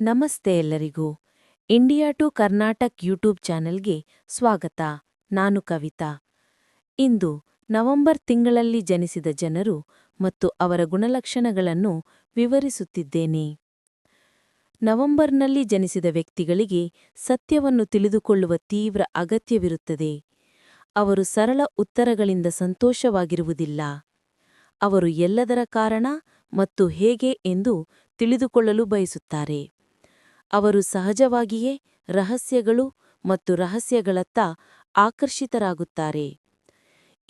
ನಮಸ್ತೆ ಎಲ್ಲರಿಗೂ. India to Karnataka YouTube ಚಾನೆಲ್ಗೆ ಸ್ವಾಗತ. ನಾನು ಕವಿತಾ. ಇಂದು ನವೆಂಬರ್ ತಿಂಗಳಲ್ಲಿ ಜನಿಸಿದ ಜನರು ಮತ್ತು ಅವರ ಗುಣಲಕ್ಷಣಗಳನ್ನು ವಿವರಿಸುತ್ತಿದ್ದೇನೆ. ನವೆಂಬರ್ನಲ್ಲಿ ಜನಿಸಿದ ವ್ಯಕ್ತಿಗಳಿಗೆ ಸತ್ಯವನ್ನು ತಿಳಿದುಕೊಳ್ಳುವ ತೀವ್ರ ಅಗತ್ಯವಿರುತ್ತದೆ. ಅವರು ಸರಳ ಉತ್ತರಗಳಿಂದ ಸಂತೋಷವಾಗಿರುವುದಿಲ್ಲ. ಅವರು ಎಲ್ಲದರ ಕಾರಣ ಮತ್ತು ಹೇಗೆ ಎಂದು ತಿಳಿದುಕೊಳ್ಳಲು ಬಯಸುತ್ತಾರೆ. ಅವರು ಸಹಜವಾಗಿಯೇ ರಹಸ್ಯಗಳು ಮತ್ತು ರಹಸ್ಯಗಳತ್ತ ಆಕರ್ಷಿತರಾಗುತ್ತಾರೆ.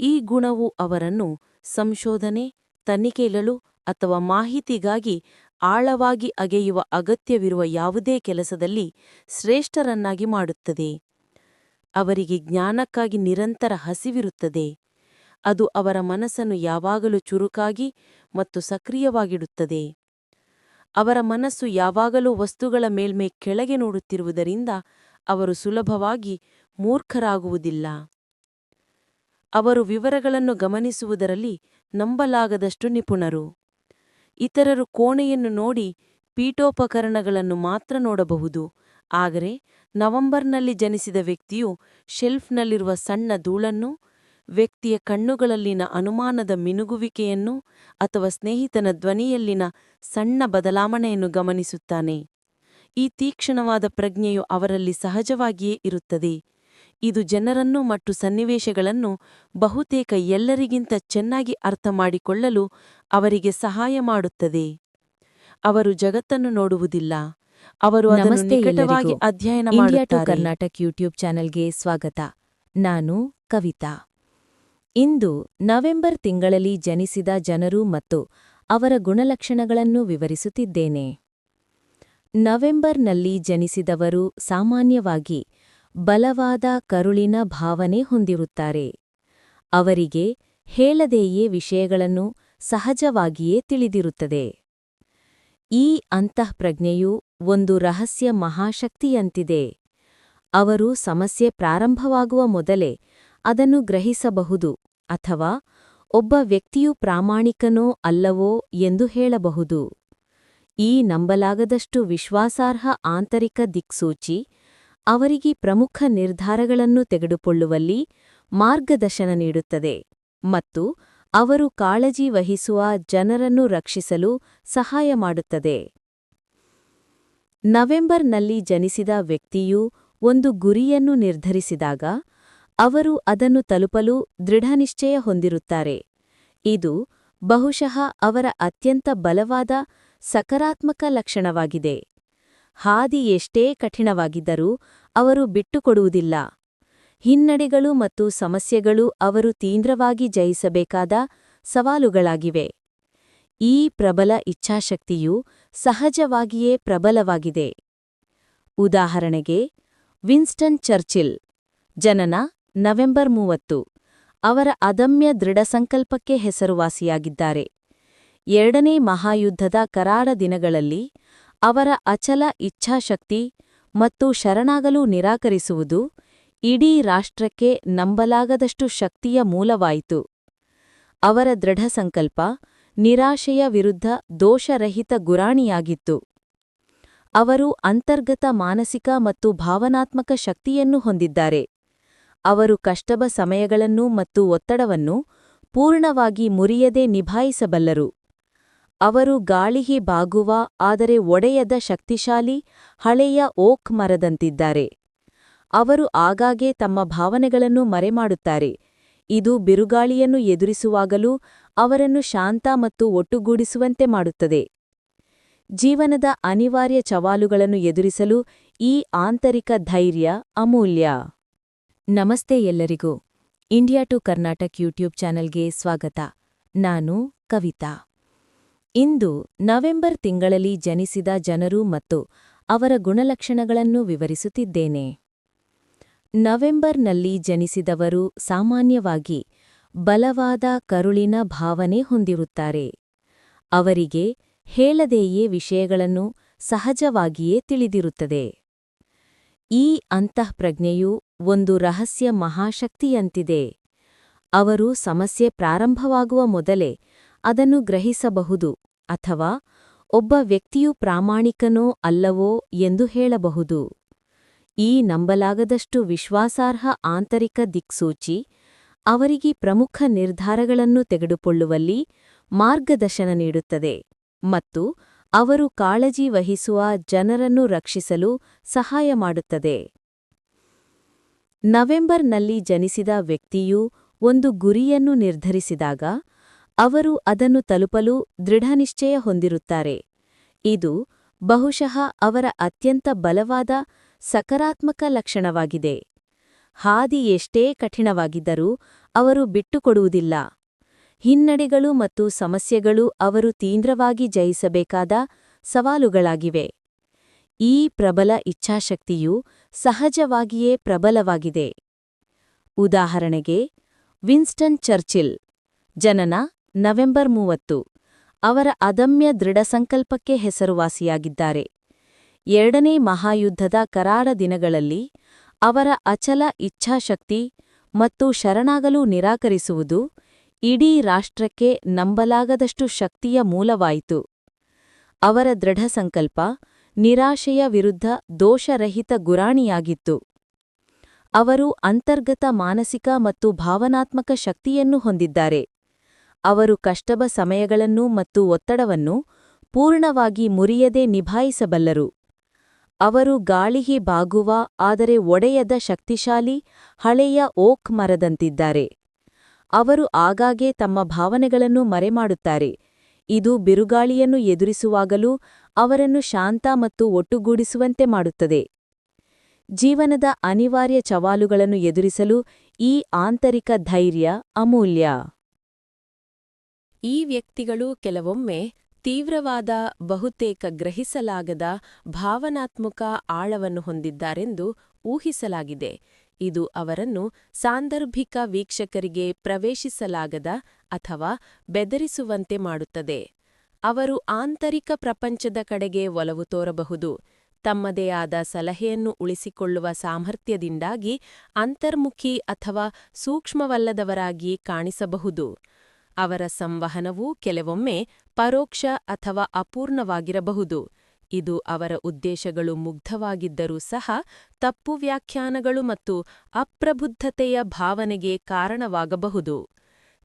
ಈ ಗುಣವು ಅವರನ್ನು ಸಂಶೋಧನೆ, ತನಿಖೆಗಳು ಅಥವಾ ಮಾಹಿತಿಗಾಗಿ ಆಳವಾಗಿ ಅಗೆಯುವ ಅಗತ್ಯವಿರುವ ಯಾವುದೇ ಕೆಲಸದಲ್ಲಿ ಶ್ರೇಷ್ಠರನ್ನಾಗಿ ಮಾಡುತ್ತದೆ. ಅವರಿಗೆ ಜ್ಞಾನಕ್ಕಾಗಿ ನಿರಂತರ ಹಸಿವಿರುತ್ತದೆ. ಅದು ಅವರ ಮನಸ್ಸನ್ನು ಯಾವಾಗಲೂ ಚುರುಕಾಗಿ ಮತ್ತು ಸಕ್ರಿಯವಾಗಿಡುತ್ತದೆ. ಅವರ ಮನಸ್ಸು ಯಾವಾಗಲೂ ವಸ್ತುಗಳ ಮೇಲ್ಮೆ ಕೆಳಗೆ ನೋಡುತ್ತಿರುವುದರಿಂದ ಅವರು ಸುಲಭವಾಗಿ ಮೂರ್ಖರಾಗುವುದಿಲ್ಲ. ಅವರು ವಿವರಗಳನ್ನು ಗಮನಿಸುವುದರಲ್ಲಿ ನಂಬಲಾಗದಷ್ಟು ನಿಪುಣರು. ಇತರರು ಕೋಣೆಯನ್ನು ನೋಡಿ ಪೀಠೋಪಕರಣಗಳನ್ನು ಮಾತ್ರ ನೋಡಬಹುದು. ಆದರೆ ನವೆಂಬರ್ನಲ್ಲಿ ಜನಿಸಿದ ವ್ಯಕ್ತಿಯು ಶೆಲ್ಫ್ನಲ್ಲಿರುವ ಸಣ್ಣ ಧೂಳನ್ನು ವ್ಯಕ್ತಿಯ ಕಣ್ಣುಗಳಲ್ಲಿನ ಅನುಮಾನದ ಮಿನುಗುವಿಕೆಯನ್ನು ಅಥವಾ ಸ್ನೇಹಿತನ ಧ್ವನಿಯಲ್ಲಿನ ಸಣ್ಣ ಬದಲಾವಣೆಯನ್ನು ಗಮನಿಸುತ್ತಾನೆ. ಈ ತೀಕ್ಷ್ಣವಾದ ಪ್ರಜ್ಞೆಯು ಅವರಲ್ಲಿ ಸಹಜವಾಗಿಯೇ ಇರುತ್ತದೆ. ಇದು ಜನರನ್ನು ಮತ್ತು ಸನ್ನಿವೇಶಗಳನ್ನು ಬಹುತೇಕ ಎಲ್ಲರಿಗಿಂತ ಚೆನ್ನಾಗಿ ಅರ್ಥಮಾಡಿಕೊಳ್ಳಲು ಅವರಿಗೆ ಸಹಾಯ ಮಾಡುತ್ತದೆ. ಅವರು ಜಗತ್ತನ್ನು ನೋಡುವುದಿಲ್ಲ. ಅವರು ನಿಕಟವಾಗಿ. ಅಧ್ಯಯನ ಕರ್ನಾಟಕ್ ಯೂಟ್ಯೂಬ್ ಚಾನೆಲ್ಗೆ ಸ್ವಾಗತ. ನಾನು ಕವಿತಾ. ಇಂದು ನವೆಂಬರ್ ತಿಂಗಳಲ್ಲಿ ಜನಿಸಿದ ಜನರು ಮತ್ತು ಅವರ ಗುಣಲಕ್ಷಣಗಳನ್ನು ವಿವರಿಸುತ್ತಿದ್ದೇನೆ. ನವೆಂಬರ್ನಲ್ಲಿ ಜನಿಸಿದವರು ಸಾಮಾನ್ಯವಾಗಿ ಬಲವಾದ ಕರುಳಿನ ಭಾವನೆ ಹೊಂದಿರುತ್ತಾರೆ. ಅವರಿಗೆ ಹೇಳದೆಯೇ ವಿಷಯಗಳನ್ನು ಸಹಜವಾಗಿಯೇ ತಿಳಿದಿರುತ್ತದೆ. ಈ ಅಂತಃಪ್ರಜ್ಞೆಯು ಒಂದು ರಹಸ್ಯ ಮಹಾಶಕ್ತಿಯಂತಿದೆ. ಅವರು ಸಮಸ್ಯೆ ಪ್ರಾರಂಭವಾಗುವ ಮೊದಲೇ ಅದನ್ನು ಗ್ರಹಿಸಬಹುದು. ಅಥವಾ ಒಬ್ಬ ವ್ಯಕ್ತಿಯು ಪ್ರಾಮಾಣಿಕನೋ ಅಲ್ಲವೋ ಎಂದು ಹೇಳಬಹುದು. ಈ ನಂಬಲಾಗದಷ್ಟು ವಿಶ್ವಾಸಾರ್ಹ ಆಂತರಿಕ ದಿಕ್ಸೂಚಿ ಅವರಿಗೆ ಪ್ರಮುಖ ನಿರ್ಧಾರಗಳನ್ನು ತೆಗೆದುಕೊಳ್ಳುವಲ್ಲಿ ಮಾರ್ಗದರ್ಶನ ನೀಡುತ್ತದೆ ಮತ್ತು ಅವರು ಕಾಳಜಿ ವಹಿಸುವ ಜನರನ್ನು ರಕ್ಷಿಸಲು ಸಹಾಯ ಮಾಡುತ್ತದೆ. ನವೆಂಬರ್ನಲ್ಲಿ ಜನಿಸಿದ ವ್ಯಕ್ತಿಯು ಒಂದು ಗುರಿಯನ್ನು ನಿರ್ಧರಿಸಿದಾಗ ಅವರು ಅದನ್ನು ತಲುಪಲು ದೃಢನಿಶ್ಚಯ ಹೊಂದಿರುತ್ತಾರೆ. ಇದು ಬಹುಶಃ ಅವರ ಅತ್ಯಂತ ಬಲವಾದ ಸಕಾರಾತ್ಮಕ ಲಕ್ಷಣವಾಗಿದೆ. ಹಾದಿ ಎಷ್ಟೇ ಕಠಿಣವಾಗಿದ್ದರೂ ಅವರು ಬಿಟ್ಟುಕೊಡುವುದಿಲ್ಲ. ಹಿನ್ನಡೆಗಳು ಮತ್ತು ಸಮಸ್ಯೆಗಳು ಅವರು ತೀವ್ರವಾಗಿ ಜಯಿಸಬೇಕಾದ ಸವಾಲುಗಳಾಗಿವೆ. ಈ ಪ್ರಬಲ ಇಚ್ಛಾಶಕ್ತಿಯು ಸಹಜವಾಗಿಯೇ ಪ್ರಬಲವಾಗಿದೆ. ಉದಾಹರಣೆಗೆ, ವಿನ್ಸ್ಟನ್ ಚರ್ಚಿಲ್, ಜನನ ನವೆಂಬರ್ ಮೂವತ್ತು. ಅವರ ಅದಮ್ಯ ದೃಢಸಂಕಲ್ಪಕ್ಕೆ ಹೆಸರುವಾಸಿಯಾಗಿದ್ದಾರೆ. ಎರಡನೇ ಮಹಾಯುದ್ಧದ ಕರಾಳ ದಿನಗಳಲ್ಲಿ ಅವರ ಅಚಲ ಇಚ್ಛಾಶಕ್ತಿ ಮತ್ತು ಶರಣಾಗಲು ನಿರಾಕರಿಸುವುದು ಇಡೀ ರಾಷ್ಟ್ರಕ್ಕೆ ನಂಬಲಾಗದಷ್ಟು ಶಕ್ತಿಯ ಮೂಲವಾಯಿತು. ಅವರ ದೃಢಸಂಕಲ್ಪ ನಿರಾಶೆಯ ವಿರುದ್ಧ ದೋಷರಹಿತ ಗುರಾಣಿಯಾಗಿತ್ತು. ಅವರು ಅಂತರ್ಗತ ಮಾನಸಿಕ ಮತ್ತು ಭಾವನಾತ್ಮಕ ಶಕ್ತಿಯನ್ನು ಹೊಂದಿದ್ದಾರೆ. ಅವರು ಕಷ್ಟಬ ಸಮಯಗಳನ್ನು ಮತ್ತು ಒತ್ತಡವನ್ನು ಪೂರ್ಣವಾಗಿ ಮುರಿಯದೆ ನಿಭಾಯಿಸಬಲ್ಲರು. ಅವರು ಗಾಳಿಗೆ ಬಾಗುವ, ಆದರೆ ಒಡೆಯದ ಶಕ್ತಿಶಾಲಿ, ಹಳೆಯ ಓಕ್ ಮರದಂತಿದ್ದಾರೆ. ಅವರು ಆಗಾಗ್ಗೆ ತಮ್ಮ ಭಾವನೆಗಳನ್ನು ಮರೆಮಾಡುತ್ತಾರೆ. ಇದು ಬಿರುಗಾಳಿಯನ್ನು ಎದುರಿಸುವಾಗಲೂ ಅವರನ್ನು ಶಾಂತ ಮತ್ತು ಒಟ್ಟುಗೂಡಿಸುವಂತೆ ಮಾಡುತ್ತದೆ. ಜೀವನದ ಅನಿವಾರ್ಯ ಚವಾಲುಗಳನ್ನು ಎದುರಿಸಲು ಈ ಆಂತರಿಕ ಧೈರ್ಯ ಅಮೂಲ್ಯ. ನಮಸ್ತೆ ಎಲ್ಲರಿಗೂ. ಇಂಡಿಯಾ ಟು ಕರ್ನಾಟಕ್ ಯೂಟ್ಯೂಬ್ ಚಾನೆಲ್ಗೆ ಸ್ವಾಗತ. ನಾನು ಕವಿತಾ. ಇಂದು ನವೆಂಬರ್ ತಿಂಗಳಲ್ಲಿ ಜನಿಸಿದ ಜನರು ಮತ್ತು ಅವರ ಗುಣಲಕ್ಷಣಗಳನ್ನು ವಿವರಿಸುತ್ತಿದ್ದೇನೆ. ನವೆಂಬರ್ನಲ್ಲಿ ಜನಿಸಿದವರು ಸಾಮಾನ್ಯವಾಗಿ ಬಲವಾದ ಕರುಳಿನ ಭಾವನೆ ಹೊಂದಿರುತ್ತಾರೆ. ಅವರಿಗೆ ಹೇಳದೆಯೇ ವಿಷಯಗಳನ್ನು ಸಹಜವಾಗಿಯೇ ತಿಳಿದಿರುತ್ತದೆ. ಈ ಅಂತಃಪ್ರಜ್ಞೆಯು ಒಂದು ರಹಸ್ಯ ಮಹಾಶಕ್ತಿಯಂತಿದೆ. ಅವರು ಸಮಸ್ಯೆ ಪ್ರಾರಂಭವಾಗುವ ಮೊದಲೇ ಅದನ್ನು ಗ್ರಹಿಸಬಹುದು ಅಥವಾ ಒಬ್ಬ ವ್ಯಕ್ತಿಯು ಪ್ರಾಮಾಣಿಕನೋ ಅಲ್ಲವೋ ಎಂದು ಹೇಳಬಹುದು. ಈ ನಂಬಲಾಗದಷ್ಟು ವಿಶ್ವಾಸಾರ್ಹ ಆಂತರಿಕ ದಿಕ್ಸೂಚಿ ಅವರಿಗೆ ಪ್ರಮುಖ ನಿರ್ಧಾರಗಳನ್ನು ತೆಗೆದುಕೊಳ್ಳುವಲ್ಲಿ ಮಾರ್ಗದರ್ಶನ ನೀಡುತ್ತದೆ ಮತ್ತು ಅವರು ಕಾಳಜಿ ವಹಿಸುವ ಜನರನ್ನು ರಕ್ಷಿಸಲು ಸಹಾಯ ಮಾಡುತ್ತದೆ. ನವೆಂಬರ್ನಲ್ಲಿ ಜನಿಸಿದ ವ್ಯಕ್ತಿಯು ಒಂದು ಗುರಿಯನ್ನು ನಿರ್ಧರಿಸಿದಾಗ, ಅವರು ಅದನ್ನು ತಲುಪಲು ದೃಢನಿಶ್ಚಯ ಹೊಂದಿರುತ್ತಾರೆ. ಇದು ಬಹುಶಃ ಅವರ ಅತ್ಯಂತ ಬಲವಾದ ಸಕಾರಾತ್ಮಕ ಲಕ್ಷಣವಾಗಿದೆ. ಹಾದಿ ಎಷ್ಟೇ ಕಠಿಣವಾಗಿದ್ದರೂ ಅವರು ಬಿಟ್ಟುಕೊಡುವುದಿಲ್ಲ. ಹಿನ್ನಡೆಗಳು ಮತ್ತು ಸಮಸ್ಯೆಗಳು ಅವರು ತೀವ್ರವಾಗಿ ಜಯಿಸಬೇಕಾದ ಸವಾಲುಗಳಾಗಿವೆ. ಈ ಪ್ರಬಲ ಇಚ್ಛಾಶಕ್ತಿಯು ಸಹಜವಾಗಿಯೇ ಪ್ರಬಲವಾಗಿದೆ. ಉದಾಹರಣೆಗೆ, ವಿನ್ಸ್ಟನ್ ಚರ್ಚಿಲ್, ಜನನ ನವೆಂಬರ್ ಮೂವತ್ತು, ಅವರ ಅದಮ್ಯ ದೃಢಸಂಕಲ್ಪಕ್ಕೆ ಹೆಸರುವಾಸಿಯಾಗಿದ್ದಾರೆ. ಎರಡನೇ ಮಹಾಯುದ್ಧದ ಕರಾಳ ದಿನಗಳಲ್ಲಿ, ಅವರ ಅಚಲ ಇಚ್ಛಾಶಕ್ತಿ ಮತ್ತು ಶರಣಾಗಲು ನಿರಾಕರಿಸುವುದು ಇಡೀ ರಾಷ್ಟ್ರಕ್ಕೆ ನಂಬಲಾಗದಷ್ಟು ಶಕ್ತಿಯ ಮೂಲವಾಯಿತು. ಅವರ ದೃಢಸಂಕಲ್ಪ ನಿರಾಶೆಯ ವಿರುದ್ಧ ದೋಷರಹಿತ ಗುರಾಣಿಯಾಗಿತ್ತು. ಅವರು ಅಂತರ್ಗತ ಮಾನಸಿಕ ಮತ್ತು ಭಾವನಾತ್ಮಕ ಶಕ್ತಿಯನ್ನು ಹೊಂದಿದ್ದಾರೆ. ಅವರು ಕಷ್ಟದ ಸಮಯಗಳನ್ನು ಮತ್ತು ಒತ್ತಡವನ್ನು ಪೂರ್ಣವಾಗಿ ಮುರಿಯದೆ ನಿಭಾಯಿಸಬಲ್ಲರು. ಅವರು ಗಾಳಿಗೆ ಬಾಗುವ, ಆದರೆ ಒಡೆಯದ ಶಕ್ತಿಶಾಲಿ, ಹಳೆಯ ಓಕ್ ಮರದಂತಿದ್ದಾರೆ. ಅವರು ಆಗಾಗ್ಗೆ ತಮ್ಮ ಭಾವನೆಗಳನ್ನು ಮರೆಮಾಡುತ್ತಾರೆ. ಇದು ಬಿರುಗಾಳಿಯನ್ನು ಎದುರಿಸುವಾಗಲೂ ಅವರನ್ನು ಶಾಂತ ಮತ್ತು ಒಟ್ಟುಗೂಡಿಸುವಂತೆ ಮಾಡುತ್ತದೆ. ಜೀವನದ ಅನಿವಾರ್ಯ ಸವಾಲುಗಳನ್ನು ಎದುರಿಸಲು ಈ ಆಂತರಿಕ ಧೈರ್ಯ ಅಮೂಲ್ಯ. ಈ ವ್ಯಕ್ತಿಗಳು ಕೆಲವೊಮ್ಮೆ ತೀವ್ರವಾದ, ಬಹುತೇಕ ಗ್ರಹಿಸಲಾಗದ, ಭಾವನಾತ್ಮಕ ಆಳವನ್ನು ಹೊಂದಿದ್ದಾರೆಂದು ಊಹಿಸಲಾಗಿದೆ. ಇದು ಅವರನ್ನು ಸಾಂದರ್ಭಿಕ ವೀಕ್ಷಕರಿಗೆ ಪ್ರವೇಶಿಸಲಾಗದ ಅಥವಾ ಬೆದರಿಸುವಂತೆ ಮಾಡುತ್ತದೆ. ಅವರು ಆಂತರಿಕ ಪ್ರಪಂಚದ ಕಡೆಗೆ ಒಲವು ತೋರಬಹುದು. ತಮ್ಮದೇ ಆದ ಸಲಹೆಯನ್ನು ಉಳಿಸಿಕೊಳ್ಳುವ ಸಾಮರ್ಥ್ಯದಿಂದಾಗಿ ಅಂತರ್ಮುಖಿ ಅಥವಾ ಸೂಕ್ಷ್ಮವಲ್ಲದವರಾಗಿ ಕಾಣಿಸಬಹುದು. ಅವರ ಸಂವಹನವು ಕೆಲವೊಮ್ಮೆ ಪರೋಕ್ಷ ಅಥವಾ ಅಪೂರ್ಣವಾಗಿರಬಹುದು. ಇದು ಅವರ ಉದ್ದೇಶಗಳು ಮುಗ್ಧವಾಗಿದ್ದರೂ ಸಹ ತಪ್ಪು ವ್ಯಾಖ್ಯಾನಗಳು ಮತ್ತು ಅಪ್ರಬುದ್ಧತೆಯ ಭಾವನೆಗೆ ಕಾರಣವಾಗಬಹುದು.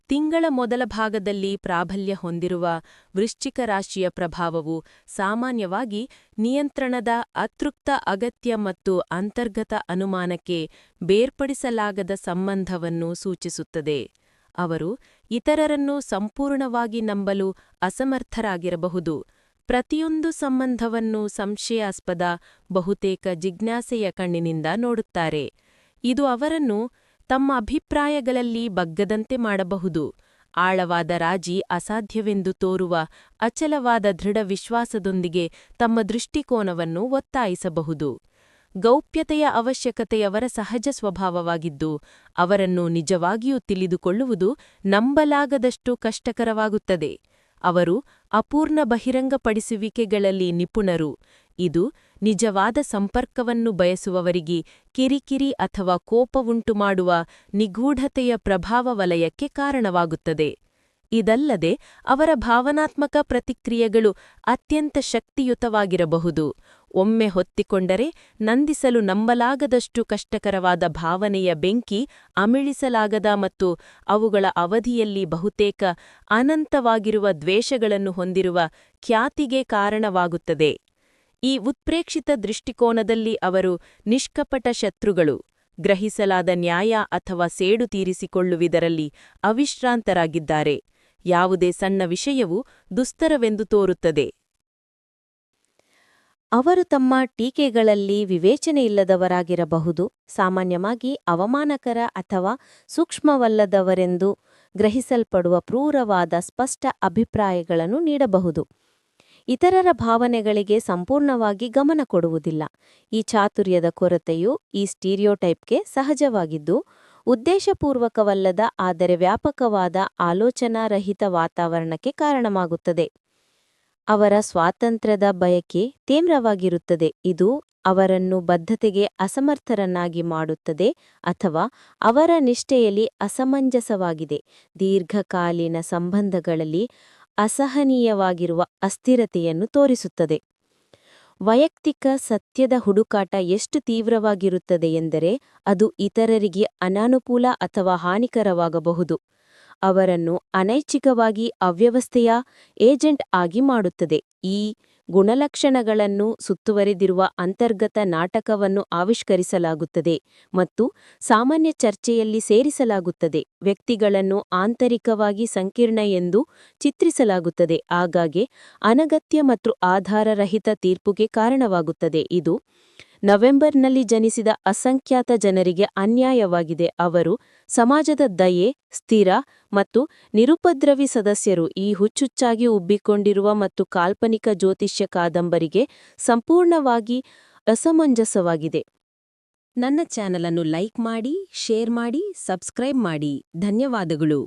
ತಿಂಗಳ ಮೊದಲ ಭಾಗದಲ್ಲಿ ಪ್ರಾಬಲ್ಯ ಹೊಂದಿರುವ ವೃಶ್ಚಿಕ ರಾಶಿಯ ಪ್ರಭಾವವು ಸಾಮಾನ್ಯವಾಗಿ ನಿಯಂತ್ರಣದ ಅತೃಪ್ತ ಅಗತ್ಯ ಮತ್ತು ಅಂತರ್ಗತ ಅನುಮಾನಕ್ಕೆ ಬೇರ್ಪಡಿಸಲಾಗದ ಸಂಬಂಧವನ್ನು ಸೂಚಿಸುತ್ತದೆ. ಅವರು ಇತರರನ್ನು ಸಂಪೂರ್ಣವಾಗಿ ನಂಬಲು ಅಸಮರ್ಥರಾಗಿರಬಹುದು. ಪ್ರತಿಯೊಂದು ಸಂಬಂಧವನ್ನು ಸಂಶಯಾಸ್ಪದ, ಬಹುತೇಕ ಜಿಜ್ಞಾಸೆಯ ಕಣ್ಣಿನಿಂದ ನೋಡುತ್ತಾರೆ. ಇದು ಅವರನ್ನು ತಮ್ಮ ಅಭಿಪ್ರಾಯಗಳಲ್ಲಿ ಬಗ್ಗದಂತೆ ಮಾಡಬಹುದು. ಆಳವಾದ ರಾಜಿ ಅಸಾಧ್ಯವೆಂದು ತೋರುವ ಅಚಲವಾದ ದೃಢ ವಿಶ್ವಾಸದೊಂದಿಗೆ ತಮ್ಮ ದೃಷ್ಟಿಕೋನವನ್ನು ಒತ್ತಾಯಿಸಬಹುದು. ಗೌಪ್ಯತೆಯ ಅವಶ್ಯಕತೆಯವರ ಸಹಜ ಸ್ವಭಾವವಾಗಿದ್ದು, ಅವರನ್ನು ನಿಜವಾಗಿಯೂ ತಿಳಿದುಕೊಳ್ಳುವುದು ನಂಬಲಾಗದಷ್ಟು ಕಷ್ಟಕರವಾಗುತ್ತದೆ. ಅವರು ಅಪೂರ್ಣ ಬಹಿರಂಗಪಡಿಸುವಿಕೆಗಳಲ್ಲಿ ನಿಪುಣರು. ಇದು ನಿಜವಾದ ಸಂಪರ್ಕವನ್ನು ಬಯಸುವವರಿಗೆ ಕಿರಿಕಿರಿ ಅಥವಾ ಕೋಪವುಂಟುಮಾಡುವ ನಿಗೂಢತೆಯ ಪ್ರಭಾವ ವಲಯಕ್ಕೆ ಕಾರಣವಾಗುತ್ತದೆ. ಇದಲ್ಲದೆ ಅವರ ಭಾವನಾತ್ಮಕ ಪ್ರತಿಕ್ರಿಯೆಗಳು ಅತ್ಯಂತ ಶಕ್ತಿಯುತವಾಗಿರಬಹುದು. ಒಮ್ಮೆ ಹೊತ್ತಿಕೊಂಡರೆ ನಂದಿಸಲು ನಂಬಲಾಗದಷ್ಟು ಕಷ್ಟಕರವಾದ ಭಾವನೆಯ ಬೆಂಕಿ ಅಮಿಳಿಸಲಾಗದ ಮತ್ತು ಅವುಗಳ ಅವಧಿಯಲ್ಲಿ ಬಹುತೇಕ ಅನಂತವಾಗಿರುವ ದ್ವೇಷಗಳನ್ನು ಹೊಂದಿರುವ ಖ್ಯಾತಿಗೆ ಕಾರಣವಾಗುತ್ತದೆ. ಈ ಉತ್ಪ್ರೇಕ್ಷಿತ ದೃಷ್ಟಿಕೋನದಲ್ಲಿ ಅವರು ನಿಷ್ಕಪಟ ಶತ್ರುಗಳು. ಗ್ರಹಿಸಲಾದ ನ್ಯಾಯ ಅಥವಾ ಸೇಡು ತೀರಿಸಿಕೊಳ್ಳುವುದರಲ್ಲಿ ಅವಿಶ್ರಾಂತರಾಗಿದ್ದಾರೆ. ಯಾವುದೇ ಸಣ್ಣ ವಿಷಯವು ದುಸ್ತರವೆಂದು ತೋರುತ್ತದೆ. ಅವರು ತಮ್ಮ ಟೀಕೆಗಳಲ್ಲಿ ವಿವೇಚನೆಯಿಲ್ಲದವರಾಗಿರಬಹುದು, ಸಾಮಾನ್ಯವಾಗಿ ಅವಮಾನಕರ ಅಥವಾ ಸೂಕ್ಷ್ಮವಲ್ಲದವರೆಂದು ಗ್ರಹಿಸಲ್ಪಡುವ ಕ್ರೂರವಾದ ಸ್ಪಷ್ಟ ಅಭಿಪ್ರಾಯಗಳನ್ನು ನೀಡಬಹುದು. ಇತರರ ಭಾವನೆಗಳಿಗೆ ಸಂಪೂರ್ಣವಾಗಿ ಗಮನ ಕೊಡುವುದಿಲ್ಲ. ಈ ಚಾತುರ್ಯದ ಕೊರತೆಯು ಈ ಸ್ಟೀರಿಯೋಟೈಪ್ಗೆ ಸಹಜವಾಗಿದ್ದು, ಉದ್ದೇಶಪೂರ್ವಕವಲ್ಲದ, ಆದರೆ ವ್ಯಾಪಕವಾದ ಆಲೋಚನಾರಹಿತ ವಾತಾವರಣಕ್ಕೆ ಕಾರಣವಾಗುತ್ತದೆ. ಅವರ ಸ್ವಾತಂತ್ರ್ಯದ ಬಯಕೆ ತೀವ್ರವಾಗಿರುತ್ತದೆ. ಇದು ಅವರನ್ನು ಬದ್ಧತೆಗೆ ಅಸಮರ್ಥರನ್ನಾಗಿ ಮಾಡುತ್ತದೆ ಅಥವಾ ಅವರ ನಿಷ್ಠೆಯಲ್ಲಿ ಅಸಮಂಜಸವಾಗಿದೆ. ದೀರ್ಘಕಾಲೀನ ಸಂಬಂಧಗಳಲ್ಲಿ ಅಸಹನೀಯವಾಗಿರುವ ಅಸ್ಥಿರತೆಯನ್ನು ತೋರಿಸುತ್ತದೆ. ವೈಯಕ್ತಿಕ ಸತ್ಯದ ಹುಡುಕಾಟ ಎಷ್ಟು ತೀವ್ರವಾಗಿರುತ್ತದೆ ಎಂದರೆ ಅದು ಇತರರಿಗೆ ಅನಾನುಕೂಲ ಅಥವಾ ಹಾನಿಕರವಾಗಬಹುದು. ಅವರನ್ನು ಅನೈಚ್ಛಿಕವಾಗಿ ಅವ್ಯವಸ್ಥೆಯ ಏಜೆಂಟ್ ಆಗಿ ಮಾಡುತ್ತದೆ. ಈ ಗುಣಲಕ್ಷಣಗಳನ್ನು ಸುತ್ತುವರೆದಿರುವ ಅಂತರ್ಗತ ನಾಟಕವನ್ನು ಆವಿಷ್ಕರಿಸಲಾಗುತ್ತದೆ ಮತ್ತು ಸಾಮಾನ್ಯ ಚರ್ಚೆಯಲ್ಲಿ ಸೇರಿಸಲಾಗುತ್ತದೆ. ವ್ಯಕ್ತಿಗಳನ್ನು ಆಂತರಿಕವಾಗಿ ಸಂಕೀರ್ಣ ಎಂದು ಚಿತ್ರಿಸಲಾಗುತ್ತದೆ. ಆಗಾಗ್ಗೆ ಅನಗತ್ಯ ಮತ್ತು ಆಧಾರರಹಿತ ತೀರ್ಪುಗೆ ಕಾರಣವಾಗುತ್ತದೆ. ಇದು ನವೆಂಬರ್ನಲ್ಲಿ ಜನಿಸಿದ ಅಸಂಖ್ಯಾತ ಜನರಿಗೆ ಅನ್ಯಾಯವಾಗಿದೆ. ಅವರು ಸಮಾಜದ ದಯೆ, ಸ್ಥಿರ ಮತ್ತು ನಿರುಪದ್ರವಿ ಸದಸ್ಯರು ಈ ಹುಚ್ಚುಚ್ಚಾಗಿ ಉಬ್ಬಿಕೊಂಡಿರುವ ಮತ್ತು ಕಾಲ್ಪನಿಕ ಜ್ಯೋತಿಷ್ಯ ಕಾದಂಬರಿಗೆ ಸಂಪೂರ್ಣವಾಗಿ ಅಸಮಂಜಸವಾಗಿದೆ. ನನ್ನ ಚಾನಲನ್ನು ಲೈಕ್ ಮಾಡಿ, ಶೇರ್ ಮಾಡಿ, ಸಬ್ಸ್ಕ್ರೈಬ್ ಮಾಡಿ. ಧನ್ಯವಾದಗಳು.